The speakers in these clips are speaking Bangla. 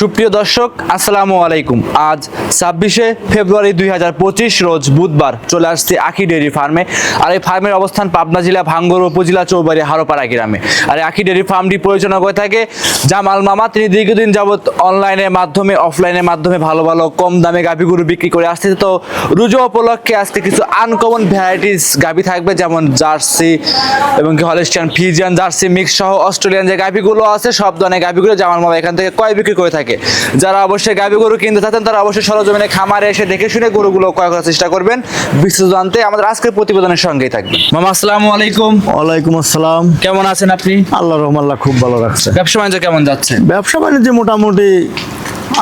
সুপ্রিয় দর্শক, আসসালামু আলাইকুম। আজ ছাব্বিশে ফেব্রুয়ারি দুই হাজার পঁচিশ রোজ বুধবার চলে আসছে আখি ডেয়ারি ফার্মে। আর এই ফার্মের অবস্থান পাবনা জেলা ভাঙ্গর উপজেলা চৌবাড়ি হারোপাড়া গ্রামে। আর আখি ডেয়ারি ফার্মটি পরিচালনা করে থাকে জামাল মামা। তিনি দীর্ঘদিন যাবত অনলাইনের মাধ্যমে অফলাইনের মাধ্যমে ভালো ভালো, কম দামে গাভি গরু বিক্রি করে আসছে। তো রুজো উপলক্ষে আজকে কিছু আনকমন ভ্যারাইটিস গাভি থাকবে, যেমন জার্সি এবং কি হলিস্টিয়ান ফিজিয়ান জার্সি মিক্স সহ অস্ট্রেলিয়ান যে গাভিগুলো আছে, সব ধরনের গাভিগুলো জামাল মামা এখান থেকে কয় বিক্রি করে থাকে। যারা অবশ্যই গাবি গরু কিনতে থাকেন তারা অবশ্যই সরজমিনে খামারে এসে দেখে শুনে গরুগুলো ক্রয় করার চেষ্টা করবেন। বিস্তারিত জানতে আমাদের আজকের প্রতিবেদনের সঙ্গেই থাকবেন। মামা আসসালাম আলাইকুম। ওয়ালাইকুম আসসালাম। কেমন আছেন আপনি? আল্লাহ রহমাল্লাহ খুব ভালো রাখছে। ব্যবসা বাণিজ্য কেমন যাচ্ছে? ব্যবসা বাণিজ্য মোটামুটি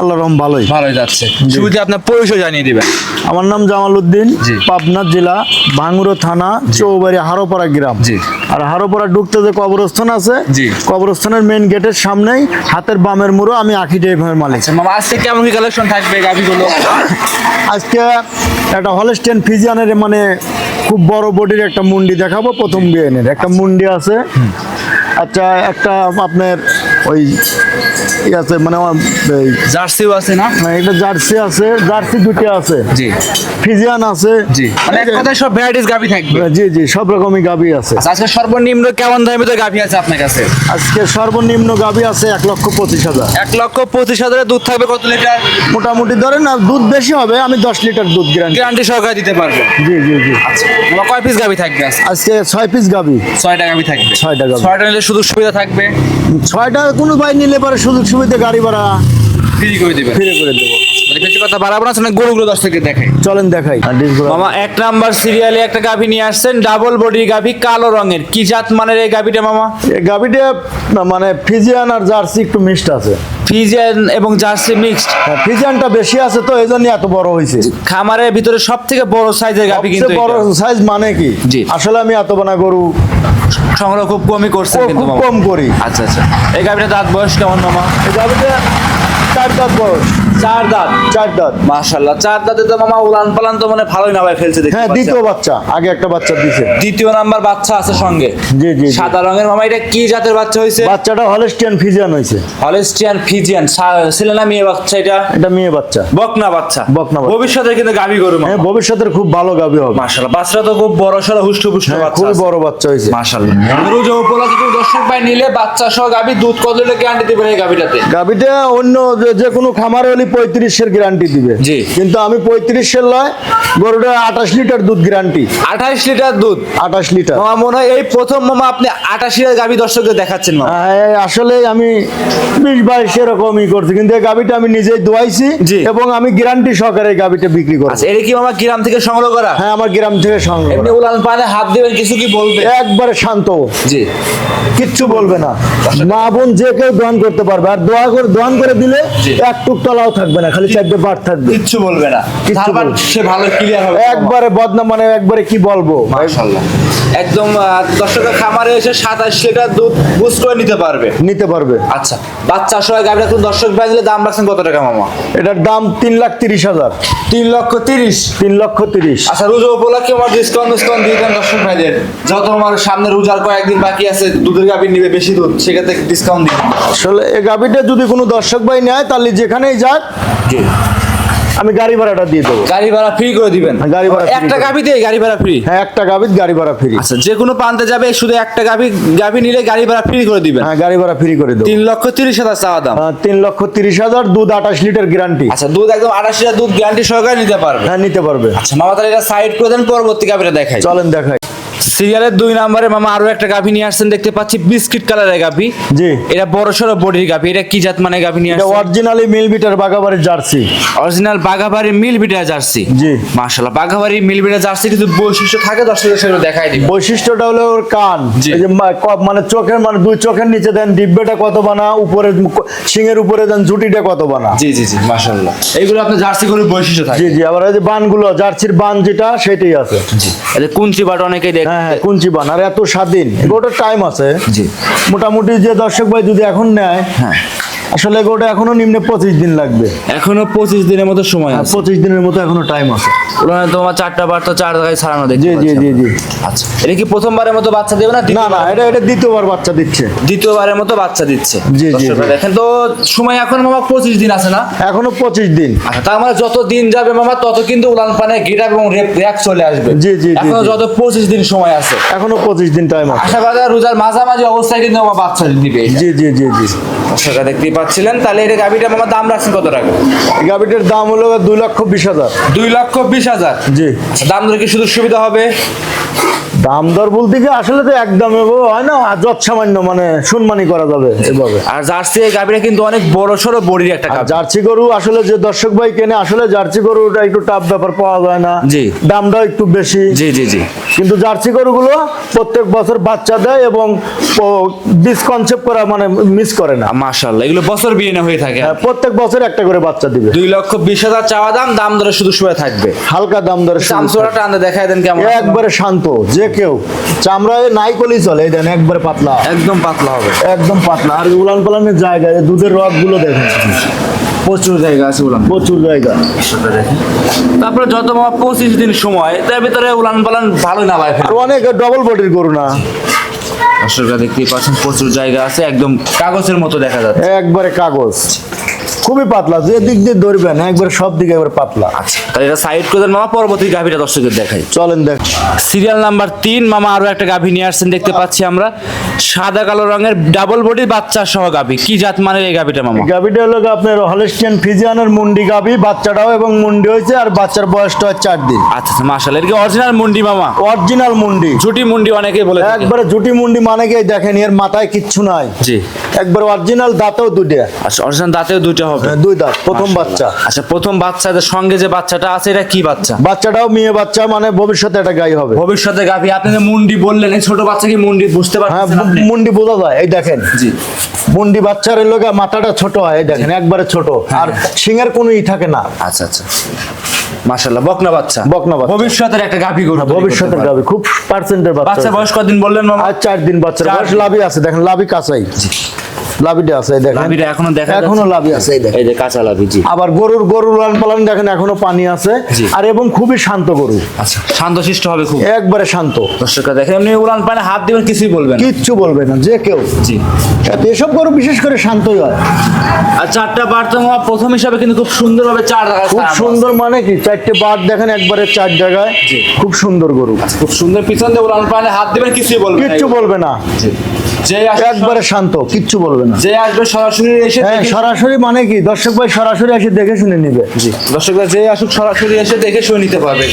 আল্লাহ রহম ভালোই। ভালোই যাচ্ছে। শুরুতে আপনার পরিচয় জানিয়ে দিবেন। আমার নাম জামাল উদ্দিন পাবনা জেলা ভাঙ্গুরো থানা চৌবাড়ি হারোপাড়া গ্রাম। জি। আর হারোপাড়া ঢুকতে যে কবরস্থান আছে জি। কবরস্থানের মেন গেটের সামনেই হাতের বামের মুড়ো আমি আখি টাইপের মালিক। আচ্ছা আজকে কেমন কি কালেকশন থাকবে গাভিগুলো? আজকে একটা হলস্টেন ফিজিয়ানের মানে খুব বড় বডির একটা মুন্ডি দেখাবো প্রথম বিয়েনের একটা মুন্ডি আছে আচ্ছা একটা আপনার ওই ই আছে মানে আমার জার্সিও আছে না? হ্যাঁ, একটা জার্সি আছে জার্সি দুটো আছে। জি। ফিজিয়ান আছে। জি। মানে এক কথায় সব ভ্যারাইটিস গাভি থাকবে। জি জি সব রকমই গাবি আছে। আচ্ছা, আজকে সর্বনিম্ন কেমন দামে তো গাভি আছে আপনার কাছে? আজকে সর্বনিম্ন গাবি আছে এক লক্ষ পঁচিশ হাজার। এক লক্ষ পঁচিশ হাজারের দুধ থাকবে কত লিটার? মোটামুটি ধরেন না দুধ বেশি হবে আমি দশ লিটার দুধ গ্যারান্টি গ্যারান্টি সহকারে দিতে পারবে। জি জি জি। আমার কয় পিস গাভি থাকবে আজকে? ছয় পিস গাবি ছয়টা গাভি থাকবে। ছয়টা গাভী। ছয়টা নিলে সুযোগ সুবিধা থাকবে? ছয়টা কোনো ভাই নিলে পরে সুযোগ সুবিধা গাড়ি ভাড়া ফ্রি করে দেবে ফ্রি করে দেবো। মানে কথা বাড়াবো না গরুগুলো দশ থেকে দেখাই। চলেন দেখাই। মামা এক নাম্বার সিরিয়ালে একটা গাভি নিয়ে আসছেন ডাবল বডি গাভি কালো রঙের। কি জাত মানের এই গাভিটা মামা? এই গাবিটা মানে ফিজিয়ান আর জার্সি একটু মিক্সড আছে। ফিজিয়ান এবং জার্সি মিক্সড? হ্যাঁ, ফিজিয়ানটা বেশি আছে তো এই জন্য এত বড় হয়েছে। খামারের ভিতরে সব থেকে বড় সাইজের গাভি কিন্তু বড় সাইজ মানে কি? জি। আসলে আমি এত বানা গরু সংগ্রহ খুব কমই করছেন খুব কিন্তু। কম করি। আচ্ছা আচ্ছা। এই গাভিটা দাঁত বয়স কেমন মামা? এই গাবিটা চার দাঁত বয়স। চার দাঁত। চার দাঁত। চার দাঁতে তো মামা উলান পালান তো মানে ভালোই নামাই ফেলছে দেখতে হ্যাঁ দ্বিতীয় বাচ্চা আগে একটা বাচ্চা দ্বিতীয় নাম্বার বাচ্চা আছে সঙ্গে। জি জি। সাদা রঙের মামা এটা কি জাতের বাচ্চা হয়েছে বাচ্চাটা হলস্টিয়ান ফিজিয়ান হয়েছে হলেস্টিয়ান ফিজিয়ান ছেলে না মেয়ে বাচ্চা এটা? এটা মেয়ে বাচ্চা। বকনা বাচ্চা। বকনা বাচ্চা। ভবিষ্যতে কিন্তু গরু হ্যাঁ ভবিষ্যতের খুব ভালো গাবি হবে। মাশাল্লাহ বাচ্চাটা তো খুব বড় সড়ো হুষ্ট পুষ্ট হ্যাঁ, বাচ্চা খুবই বড় বাচ্চা হয়েছে মাশাল্লাহ রোজ উপলক্ষে দর্শক ভাই নিলে বাচ্চা সহ গাভি দুধ কত লিটার গ্যারান্টি দিবেন এই গাভিটাতে গাবিটা অন্য যে- যে কোনো খামারে হলে পঁয়ত্রিশের গ্যারান্টি দিবে। কিন্তু আমি পঁয়ত্রিশের লয় গরুটা আঠাশ লিটার দুধ গ্যারান্টি আঠাইশ লিটার দুধ? আঠাশ লিটার। আমার মনে হয় এই প্রথম মামা আপনি আটাশি গাভি দর্শকদের দেখাচ্ছেন মামা। আসলে আমি বিশ বাইশ এরকমই করছি কিন্তু এই গাবিটা আমি নিজেই দোয়াইছি। এবং আমি গ্যারান্টি সহকারে এই গাবিটা বিক্রি করছি আচ্ছা এটা কি মামা গ্রাম থেকে সংগ্রহ করা? হ্যাঁ আমার গ্রাম থেকে সংগ্রহ এমনি উলান পানে হাত দিবেন কিছু কি বলবে? একবারে শান্ত। জি। কিচ্ছু বলবে না। মা বোন যে কেউ দোয়ান করতে পারবে আর দোয়া করে দোয়ান করে দিলে। এক টুক তলাও থাকবে না খালি চারটে বার থাকবে। কিচ্ছু বলবে না। সে ভালো হবে একবারে বদনাম মানে একবারে কি বলব? মাশাআল্লাহ। একদম দর্শকের খামারে এসে সাতাশ লিটার দুধ বুঝ করে নিতে পারবে। নিতে পারবে। আচ্ছা বাচ্চা সহ গাভিটা কোন দর্শক ভাই দিলে দাম রাখছেন কত টাকা মামা? এটার দাম তিন লাখ তিরিশ হাজার। তিন লক্ষ তিরিশ? তিন লক্ষ তিরিশ। আচ্ছা রোজা উপলক্ষে আমার ডিসকাউন্ট ডিসকাউন্ট দিয়ে দেন দর্শক ভাইদের। যত আমার সামনে রোজার কয়েকদিন বাকি আছে দুধের গাভি নিবে বেশি দুধ সেক্ষেত্রে ডিসকাউন্ট দিন। আসলে এই গাবিটা যদি কোনো দর্শক ভাই নেয় তাহলে যেখানেই যাক জি। আমি গাড়ি ভাড়াটা দিয়ে দেবো। গাড়ি ভাড়া ফ্রি করে দিবেন। গাড়ি ভাড়া একটা। গাভি দিয়ে গাড়ি ভাড়া ফ্রি হ্যাঁ একটা গাভি গাড়ি ভাড়া ফ্রি আচ্ছা যে কোনো প্রান্তে যাবে শুধু একটা গাভি গাভি নিলে গাড়ি ভাড়া ফ্রি করে দিবেন। হ্যাঁ গাড়ি ভাড়া ফ্রি করে দেবো। তিন লক্ষ তিরিশ হাজার চাওয়া দাম। হ্যাঁ, তিন লক্ষ তিরিশ হাজার দুধ আঠাশ লিটার গ্যারান্টি আচ্ছা দুধ একদম আঠাশ লিটার দুধ গ্যারান্টি সহকারে নিতে পারবে। হ্যাঁ নিতে পারবে। আচ্ছা মামা তাহলে এটা সাইড করে দেন পরবর্তী গাভিটা দেখাই। চলেন দেখাই। সিরিয়ালের দুই নম্বরে মামা আরও একটা গাভী নিয়ে আসছেন দেখতে পাচ্ছি বিস্কিট কালারের গাভি। জি। এটা বড় সড়ো বডির গাভি এটা কি জাত মানে গাভি নিয়ে এটা আসছেন? অরিজিনালি মিল বিটার বাগাবাড়ির জার্সি। অরিজিনাল বাঘাবাড়ি মিল বিটা জার্সি। জি। মাশাআল্লাহ বাঘাবাড়ি মিল বিটা জার্সি কিন্তু বৈশিষ্ট্য থাকে দর্শকদের সেগুলো দেখাই দিবেন বৈশিষ্ট্যটা হলো ওর কান। এই যে মানে চোখের মানে দুই চোখের নিচে দেন ডিব্বেটা কত বানা উপরে সিংহের উপরে দেন জুটিটা কত বানা। জি জি জি মাশাআল্লাহ এইগুলো আপনার জার্সি গরুর বৈশিষ্ট্য থাকে। জি জি আবার এই যে বানগুলো জার্সির বান যেটা সেটাই আছে। জি এটা কুঞ্চি বাট অনেকেই দেখে হ্যাঁ কুঞ্চি বান আর এত স্বাধীন। ওটার টাইম আছে। জি। মোটামুটি যে দর্শক ভাই যদি এখন নেয় হ্যাঁ। আসলে গোটা এখনও নিম্নে পঁচিশ দিন লাগবে। এখনও পঁচিশ দিনের মতো সময় আছে। পঁচিশ দিনের মতো এখনও টাইম আছে। উলানে তোমার চারটা বার তো চার জায়গায় ছাড়ানো দেখতে জি জি জি জি। আচ্ছা এটা কি প্রথমবারের মতো বাচ্চা দেবে না না না এটা এটা দ্বিতীয়বার বাচ্চা দিচ্ছে। দ্বিতীয়বারের মতো বাচ্চা দিচ্ছে? জি, জি, দেখেন তো সময় এখন মামা পঁচিশ দিন আছে না? এখনও পঁচিশ দিন। আচ্ছা তার মানে যত দিন যাবে মামা তত কিন্তু উলান পানে গিটা এবং র্যাক চলে আসবে। জি, জি, জি, এখনও যত পঁচিশ দিন সময় আছে। এখনও পঁচিশ দিন টাইম আছে। আশা করা রোজার মাঝামাঝি অবস্থায় কিন্তু আমার বাচ্চা দিবে। জি জি জি জি। দর্শকরা দেখতেই পাচ্ছিলেন। তাহলে এটা গাভিটা মামা দাম রাখছেন কত টাকা? এই গাভিটার দাম হলো দুই লক্ষ বিশ হাজার। দুই লক্ষ বিশ হাজার? জি। আচ্ছা, দাম ধরে কি শুধু সুবিধা হবে? দাম দর বলতে কি আসলে তো একদম হয় না যৎ সামান্য মানে সম্মানই করা যাবে এভাবে। আর জার্সি এই গাভিটা কিন্তু অনেক বড় সড়ো বডির একটা গাভি। জার্সি গরু আসলে যে দর্শক ভাই কেনে আসলে জার্সি গরুটা একটু টাফ ব্যাপার পাওয়া যায় না। জি। দামটাও একটু বেশি। জি জি জি। কিন্তু জার্সি গরুগুলো প্রত্যেক বছর বাচ্চা দেয় এবং ডিস কনসেপ্ট করা মানে মিস করে না। মাশাল্লাহ এগুলো বছর বিয়ে না হয়ে থাকে হ্যাঁ, প্রত্যেক বছর একটা করে বাচ্চা দিবে। দুই লক্ষ বিশ হাজার চাওয়া দাম দাম ধরে শুধু শুয়ে থাকবে। হালকা দাম শুরু। চামচোরা টান্দে দেখায় দেন কেমন একবারে শান্ত যে কেউ। চামড়ায় নাই কলি চলে এই দেন একবারে পাতলা। একদম পাতলা হবে। একদম পাতলা। আর উলান পালানের জায়গা দুধের রকগুলো দেখেন। প্রচুর জায়গা আছে উলান প্রচুর জায়গা। তারপরে যত পঁচিশ দিন সময় তার ভিতরে উলান পালান ভালো না ভাই অনেক ডবল বডির গরু না। দর্শকরা দেখতেই পাচ্ছেন। প্রচুর জায়গা আছে একদম কাগজের মতো দেখা যাচ্ছে। একবারে কাগজ। খুবই পাতলা যে দিক দিয়ে ধরবেন একবার সব দিকে একবার পাতলা। আচ্ছা তাহলে এটা সাইড করে দেন মামা পরবর্তী গাভিটা দর্শকদের দেখাই। চলেন দেখ। সিরিয়াল নাম্বার তিন মামা আরও একটা গাভী নিয়ে আসছেন দেখতে পাচ্ছি আমরা। সাদা কালো রঙের ডাবল বডির বাচ্চা সহ গাভী। কি জাত মানের এই গাভীটা মামা? গাভিটা হলো আপনার হলেস্টিয়ান ফিজিয়ানের মুন্ডি গাভি বাচ্চাটাও এবং মুন্ডি হয়েছে আর বাচ্চার বয়সটা হয় চার দিন। আচ্ছা আচ্ছা মাশাআল্লাহ এটা কি অরিজিনাল মুন্ডি মামা? অরিজিনাল মুন্ডি। ঝুটি মুন্ডি অনেকেই বলে। একবারে জুটি মুন্ডি মানে কি দেখেন এর মাথায় কিচ্ছু নাই। জি। একবার অরিজিনাল দাঁতেও দুটো আচ্ছা অরিজিনাল দাঁতেও দুইটা হবে। হ্যাঁ, দুই দাঁত প্রথম বাচ্চা। আচ্ছা প্রথম বাচ্চাদের সঙ্গে যে বাচ্চাটা আছে এটা কি বাচ্চা? বাচ্চাটাও মেয়ে বাচ্চা মানে ভবিষ্যতে একটা গাই হবে। ভবিষ্যতে গাভী আপনি যে মুন্ডি বললেন এই ছোট বাচ্চা কি মুন্ডি বুঝতে হ্যাঁ পারছেন? মুন্ডি বোঝা যায় এই দেখেন। জি। মুন্ডি বাচ্চার লোক মাথাটা ছোট হয় দেখেন একবারে ছোট। আর সিংহের কোনো ই থাকে না। আচ্ছা আচ্ছা। মাশাআল্লাহ বকনা বাচ্চা। বকনা বাচ্চা। ভবিষ্যতের একটা গাভী গরু ভবিষ্যতের। গাবি খুব পার্সেন্টের বাচ্চা বাচ্চা বয়স কদিন বললেন মামা? আর চার দিন বাচ্চার চার বয়স দিন। লাভি আছে দেখেন লাভই কাঁচাই লাভিটা আছে দেখেন। লাভিটা এখনও দেখা এখনও লাভি আছে এই দেখেন। এই যে কাঁচা লাভি জি। আবার গরুর গরুর লালন পালন দেখেন এখনও পানি আছে। আর এবং খুবই শান্ত গরু। আচ্ছা শান্তশিষ্ট হবে খুব। একবারে শান্ত। দর্শকরা দেখেন এমনি উড়ান পানে হাত দিবেন কিছুই বলবেন। কিচ্ছু বলবে না যে কেউ। জি। এসব গরু বিশেষ করে শান্তই হয়। আর চারটা বার্তা মামা প্রথম হিসাবে কিন্তু খুব সুন্দরভাবে চার খুব সুন্দর মানে কি? চারটে বাদ দেখেন একবারে চার জায়গায়। খুব সুন্দর গরু। খুব সুন্দর পিছন দিয়ে উড়ান পানে হাত দিবেন কিছুই বলবেন কিচ্ছু বলবে না। জি। যে একবারে শান্ত কিচ্ছু বলবে না। যে আসবে সরাসরি এসে হ্যাঁ সরাসরি মানে কি? দর্শক ভাই সরাসরি এসে দেখে শুনে নিবে। জি দর্শকরা যে আসুক সরাসরি এসে দেখে শুনে নিতে পারবে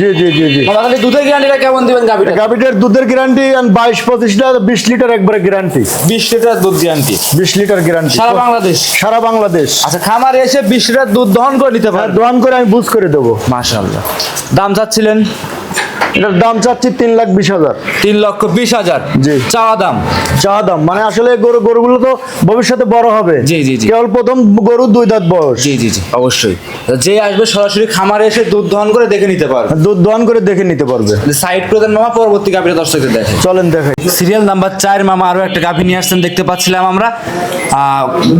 জি জি জি জি। খালি দুধের গ্যারান্টিটা কেমন দিবেন গাভিটা? গাভিটার দুধের গ্যারান্টি বাইশ পঁচিশ লিটার বিশ লিটার একবারে গ্যারান্টি বিশ লিটার দুধ গ্যারান্টি বিশ লিটার গ্যারান্টি সারা বাংলাদেশ? সারা বাংলাদেশ। আচ্ছা খামারে এসে বিশ লিটার দুধ দহন করে নিতে আর পারবে। দোয়ান করে আমি বুঝ করে দেবো। মাশাআল্লাহ। দাম চাচ্ছিলেন? এটার দাম চাচ্ছি তিন লাখ বিশ হাজার। তিন লক্ষ বিশ হাজার। জি। চাওয়া দাম। চা দাম। মানে আসলে গরু গরুগুলো তো ভবিষ্যতে বড় হবে। জি, জি, জি। কেবল প্রথম গরু দুই দাঁত বয়স। জি জি জি। অবশ্যই। যে আসবে সরাসরি খামারে এসে দুধ দহন করে দেখে নিতে পারবে। দুধ দোয়ান করে দেখে নিতে পারবে। সাইড করে দেন মামা পরবর্তী গাভীর দর্শকদের দেখে। চলেন দেখাই। সিরিয়াল নাম্বার চার মামা আরও একটা গাভী নিয়ে আসছেন দেখতে পাচ্ছিলাম আমরা।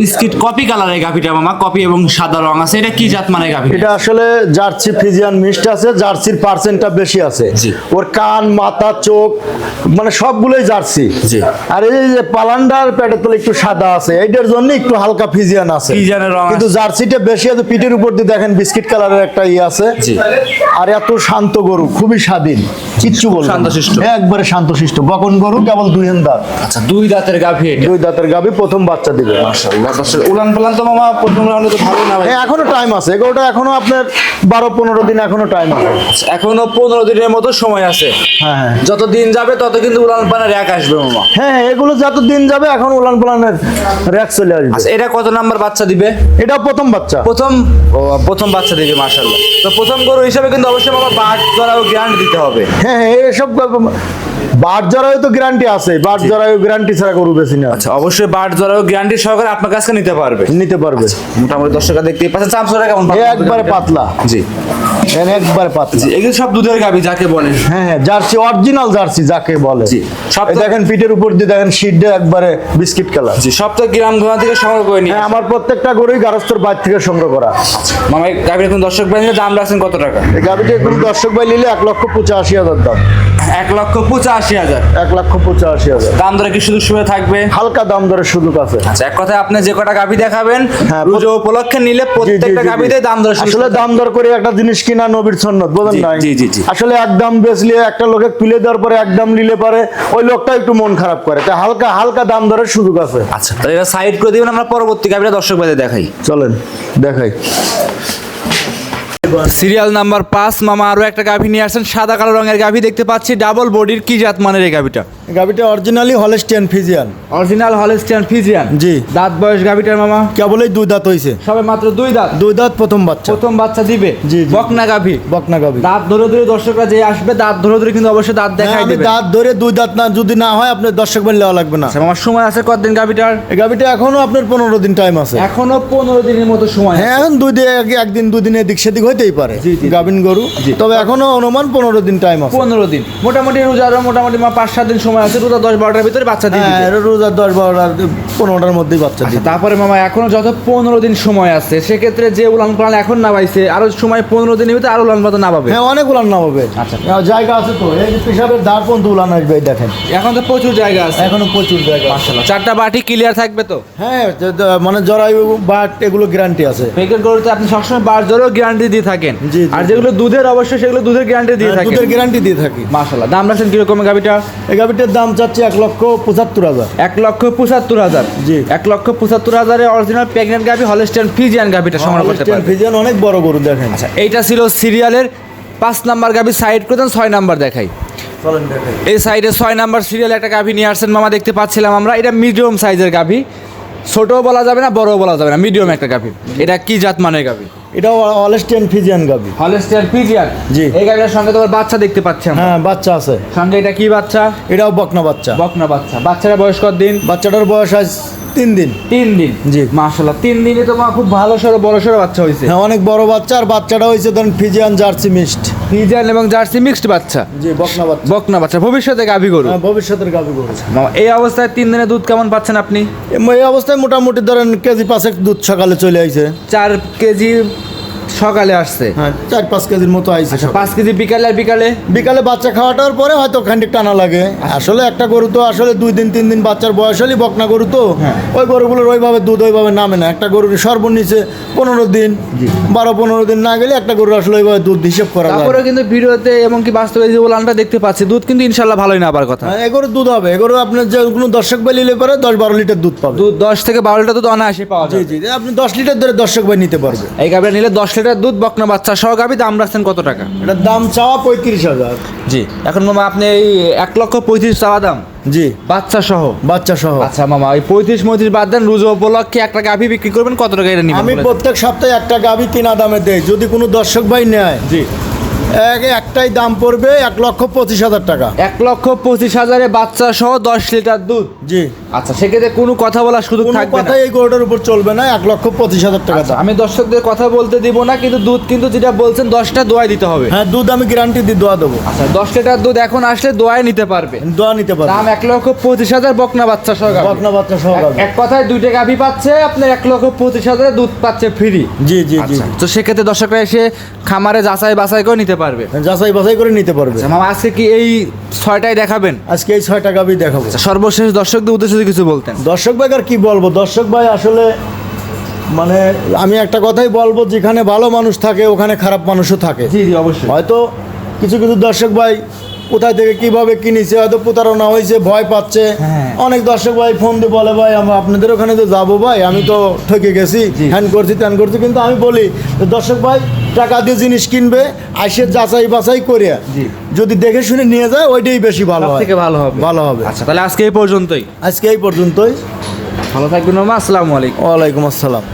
বিস্কিট কপি কালারের গাভীটা মামা কপি এবং সাদা রং আছে। এটা কি জাত মানে গাভী এটা আসলে জার্সি ফিজিয়ান মিষ্ট আছে জার্সির পার্সেন্টটা বেশি আছে। ওর কান মাথা চোখ মানে সবগুলোই জার্সি। আর এই যে পালান্ডার পেটের তলে একটু সাদা আছে এইটার জন্য একটু হালকা ফিজিয়ান আছে। কিন্তু জার্সিটা বেশি আছে পিঠের উপর দিয়ে দেখেন বিস্কিট কালারের একটা ইয়ে আছে। আর এত শান্ত গরু খুবই স্বাধীন কিচ্ছু বলবে না। শান্তশিষ্ট। একবারে শান্তশিষ্ট। বকন গরু কেবল দুই হেন দাঁত। আচ্ছা দুই দাঁতের গাভী দুই দাঁতের গাবি প্রথম বাচ্চা দিবে। মাশাআল্লাহ দর্শক উলান পালান তো মামা প্রথম রাউন্ডে তো ভালো না হ্যাঁ এখনও টাইম আছে। এগুলোটা এখনও আপনার বারো পনেরো দিন এখনও টাইম আছে। এখনও পনেরো দিনের মতো সময় আছে? হ্যাঁ হ্যাঁ। যত দিন যাবে তত কিন্তু উলান পানের র্যাক আসবে মামা। হ্যাঁ হ্যাঁ, এগুলো যত দিন যাবে এখন উলান পালানের র্যাক চলে আসবে। আচ্ছা এটা কত নাম্বার বাচ্চা দিবে? এটা প্রথম বাচ্চা। প্রথম ও প্রথম বাচ্চা দিবে মাশাআল্লাহ। তো প্রথম গরু হিসাবে কিন্তু অবশ্যই মামা বাট ধরাও গ্যারান্টি দিতে হবে। হ্যাঁ হ্যাঁ এসব বাট জরায়ু তো গ্যারান্টি আছে বাট জরায়ু গ্যারান্টি ছাড়া গরু বেশি না। আচ্ছা অবশ্যই বাট জরাও গ্যারান্টি সহকারে আপনার কাছে নিতে পারবে। নিতে পারবে। মোটামুটি দর্শকরা দেখতেই পাচ্ছেন। চামচটা কেমন একবারে পাতলা। জি। একবারে পাতলা। এগুলো সব দুধের গাবি যাকে বলে। হ্যাঁ হ্যাঁ জার্সি অরিজিনাল জার্সি যাকে বলে। জি, সব দেখেন পিঠের উপর দিয়ে দেখেন শিটটা একবারে বিস্কিট কালার জি সব তো গ্রাম থেকে সংগ্রহ করে নিয়ে হ্যাঁ আমার প্রত্যেকটা গরুই গারস্থর বাইর থেকে সংগ্রহ করা। মামা এখন দর্শক বানিয়ে দাম রাখছেন কত টাকা? এই দর্শক ভাই নিলে এক লক্ষ পঁচাশি হাজার দাম। এক লক্ষ পঁচাশি হাজার। এক লক্ষ পঁচাশি হাজার। দাম দরে কি সুযোগ সুবিধা থাকবে? হালকা দাম দরের সুযোগ আছে। আচ্ছা এক কথায় আপনি যে কটা গাবি দেখাবেন হ্যাঁ, পুজো উপলক্ষে নিলে প্রত্যেকটা জি, দাম দর আসলে দাম দর করে একটা জিনিস কিনা নবীর সন্ন্যত বোঝেন নাই? জি, জি, জি। আসলে এক দাম বেচলে একটা লোকে তুলে দেওয়ার পরে এক দাম নিলে পারে ওই লোকটা একটু মন খারাপ করে। তাই হালকা হালকা দাম দরের সুযোগ আছে। আচ্ছা তাহলে এটা সাইড করে দিবেন আমরা পরবর্তী গাবিটা দর্শক বাদে দেখাই। চলেন দেখাই। সিরিয়াল নাম্বার পাঁচ মামা আরও একটা গাভি নিয়ে আসছেন সাদা কালো রঙের গাভি দেখতে পাচ্ছি ডাবল বডির কি জাত মানের এই গাভিটা? গাবিটা originally Holstein Friesian original Holstein Friesian জি। দাঁত বয়স গাভীটার মামা? কেবলই দুই দাঁত হইছে। সবে মাত্র দুই দাঁত? দুই দাঁত প্রথম বাচ্চা। প্রথম বাচ্চা দিবে? জি। বকনা গাভি? বকনা গাবি দাঁত ধরে ধরে দর্শকরা যে আসবে দাঁত ধরে ধরে কিন্তু অবশ্যই দাঁত হ্যাঁ, দেখাই দেবে। দাঁত ধরে দুই দাঁত না যদি না হয় আপনার দর্শক বললে লেওয়া লাগবে না। আমার সময় আছে কতদিন গাভিটার? এই গাবিটা এখনও আপনার পনেরো দিন টাইম আছে। এখনও পনেরো দিনের মতো সময়। হ্যাঁ এখন দুই দিন এক- একদিন দুদিন এদিক সেদিক হইতেই পারে। জি। গরু। তবে এখনও অনুমান পনেরো দিন টাইম আছে। পনেরো দিন। মোটামুটি রোজারও মোটামুটি মা পাঁচ সাত দিন সময় আছে রোজা দশ বারোটার ভিতরে বাচ্চা দিয়ে হ্যাঁ রোজার দশ বারোটার পনেরোটার মধ্যেই বাচ্চা আচ্ছা, দিবে। তারপরে মামা এখনও যত পনেরো দিন সময় আছে সেক্ষেত্রে যে উলান পালান এখন না পাইছে আরও সময় পনেরো দিনের ভিতরে আরও উলান পালান না পাবে হ্যাঁ অনেক উলান না হবে আচ্ছা। জায়গা আছে তো। এই যে পেশাবের ধার পর্যন্ত উলান আসবে দেখেন। এখন তো প্রচুর জায়গা আছে। এখনও প্রচুর জায়গা। মাশাআল্লাহ। চারটা বাটি ক্লিয়ার থাকবে তো? হ্যাঁ মানে জরায়ু বাট এগুলো গ্যারান্টি আছে। প্যাকেট গরুতে আপনি সবসময় বার জোরও গ্যারান্টি দিয়ে থাকেন। আর যেগুলো দুধের অবশ্যই সেগুলো দুধের গ্যারান্টি দিয়ে হ্যাঁ, থাকেন। দুধের গ্যারান্টি দিয়ে থাকি। মাশাআল্লাহ। দাম রাখছেন কীরকম গাবিটা এই গাবিটার দাম চাচ্ছে এক লক্ষ পঁচাত্তর হাজার। এক লক্ষ পঁচাত্তর হাজার। জি। এক লক্ষ পঁচাত্তর হাজারে অরিজিনাল প্রেগনেন্ট গাবি হলস্টেন ফিজিয়ান গাবিটা সংগ্রহ করতে পারবেন। ফ্রিজিয়ান অনেক বড় গরু দেখেন। আচ্ছা এইটা ছিল সিরিয়ালের পাঁচ নাম্বার গাবি সাইড করে দেন ছয় নাম্বার দেখাই। এই সাইডে ছয় নাম্বার সিরিয়াল একটা গাভি নিয়ে আসছেন মামা দেখতে পাচ্ছিলাম আমরা। এটা মিডিয়াম সাইজের গাভি। ছোটও বলা যাবে না বড়ও বলা যাবে না মিডিয়াম একটা গাভি। এটা কি জাত মানের গাভি? এটাও হলস্টিয়ান ফিজিয়ান গাবি। Holstein Friesian? জি। এই গাভিটার সঙ্গে তোমার বাচ্চা দেখতে পাচ্ছি আমরা। হ্যাঁ বাচ্চা আছে। সঙ্গে এটা কি বাচ্চা? এটাও বকনা বাচ্চা। বকনা বাচ্চা। বাচ্চাটা বয়স কত দিন বাচ্চাটার বয়স আজ তিন দিন। তিন দিন? জি। মাশাল্লাহ তিন দিনে তোমার খুব ভালো সরো বড় সরো বাচ্চা হয়েছে হ্যাঁ অনেক বড় বাচ্চা আর বাচ্চাটা হয়েছে ধরেন ফিজিয়ান জার্সি মিক্সড। ফিজিয়ান এবং জার্সি মিক্সড বাচ্চা। জি বকনা বাচ্চা। বকনা বাচ্চা। ভবিষ্যতে গাভি গরু? হ্যাঁ ভবিষ্যতের গাভি গরু। এই অবস্থায় তিন দিনে দুধ কেমন পাচ্ছেন আপনি? এই অবস্থায় মোটামুটি ধরেন কেজি পাঁচেক দুধ সকালে চলে আইছে। চার কেজি সকালে আসছে। হ্যাঁ চার পাঁচ কেজির মতো আইছে পাঁচ কেজি বিকালে আর বিকালে? বিকালে বাচ্চা খাওয়াটার পরে হয়তো খানিক টানা লাগে। আসলে একটা গরু তো আসলে দুই দিন তিন দিন বাচ্চার বয়স হলেই বকনা গরু তো। ওই গরুগুলোর ওইভাবে দুধ ওইভাবে নামে না। একটা গরুর সর্বনিচে পনেরো দিন বারো পনেরো দিন না গেলে একটা গরুর আসলে ওইভাবে দুধ হিসেব করা যায় তারপরে কিন্তু ভিডিওতে এবং কি বাস্তবে যে উলানটা দেখতে পাচ্ছি দুধ কিন্তু ইনশাল্লাহ ভালোই না আবার কথা। হ্যাঁ, এ গরুর দুধ হবে। এ আপনার যে কোনো দর্শক ভাই নিলে পরে দশ বারো লিটার দুধ পাবে। দুধ দশ থেকে বারো লিটার দুধ অনায়াসে পাওয়া জি যায় জি আপনি দশ লিটার ধরে দর্শক ভাই নিতে পারবে। এই গাভিটা নিলে দশ লিটার দুধ বকনা বাচ্চা সহ গাভি দাম রাখছেন কত টাকা? এটার দাম চাওয়া পঁয়ত্রিশ হাজার। জি এখন মামা আপনি এই এক লক্ষ পঁয়ত্রিশ চাওয়া দাম? জি। বাচ্চা সহ? বাচ্চা সহ। আচ্ছা মামা ওই পঁয়ত্রিশ পঁয়ত্রিশ বাদ দেন রুজো উপলক্ষে একটা গাভি বিক্রি করবেন কত টাকা এটা নিবেন আমি প্রত্যেক সপ্তাহে একটা গাভি কিনা দামে দেই যদি কোনো দর্শক ভাই নেয়। জি। একটাই দাম পড়বে এক লক্ষ পঁচিশ হাজার টাকা। এক লক্ষ পঁচিশ হাজারে বাচ্চা সহ দশ লিটার দুধ? জি। আচ্ছা সেক্ষেত্রে কোনো কথা বলার শুধু থাকবে কথাই এই গরুটার উপর চলবে না এক লক্ষ পঁচিশ হাজার টাকা আচ্ছা, আমি দর্শকদের কথা বলতে দিব না কিন্তু দুধ কিন্তু যেটা বলছেন দশটা দোয়াই দিতে হবে। হ্যাঁ দুধ আমি গ্যারান্টি দিয়ে দোয়া দেবো। আচ্ছা দশ লিটার দুধ এখন আসলে দোয়াই নিতে পারবে। দোয়া নিতে পারবে। দাম এক লক্ষ পঁচিশ হাজার বকনা বাচ্চা সহ বকনা বাচ্চা সহ। এক কথায় দুইটা গাভি পাচ্ছে আপনার এক লক্ষ পঁচিশ হাজার দুধ পাচ্ছে ফ্রি জি জি জি। আচ্ছা তো সেক্ষেত্রে দর্শকরা এসে খামারে যাচাই বাছাই করে নিতে পারবে। যাচাই বাছাই করে নিতে পারবে। আচ্ছা মামা আজকে কি এই ছয়টাই দেখাবেন? আজকে এই ছয়টা গাবি দেখাবো। আচ্ছা, সর্বশেষ দর্শকদের উদ্দেশ্যে কিছু বলতেন। দর্শক ভাই আর কি বলব? দর্শক ভাই আসলে মানে আমি একটা কথাই বলব যেখানে ভালো মানুষ থাকে ওখানে খারাপ মানুষও থাকে। জি জি অবশ্যই। হয়তো কিছু কিছু দর্শক ভাই কোথায় থেকে কীভাবে কিনেছে হয়তো প্রতারণা হয়েছে ভয় পাচ্ছে। হ্যাঁ। অনেক দর্শক ভাই ফোন দিয়ে বলে ভাই আমরা আপনাদের ওখানে তো যাব ভাই আমি তো ঠকে গেছি। হ্যান করছি ত্যান করছি। কিন্তু আমি বলি দর্শক ভাই টাকা দিয়ে জিনিস কিনবে আইসে যাচাই বাছাই করে। যদি দেখে শুনে নিয়ে যায় ওইটাই বেশি ভালো হয়। থেকে ভালো হবে। ভালো হবে। আচ্ছা তাহলে আজকে এই পর্যন্তই। আজকে এই পর্যন্তই। ভালো থাকবেন আসসালামু আলাইকুম। ওয়ালাইকুম আসসালাম।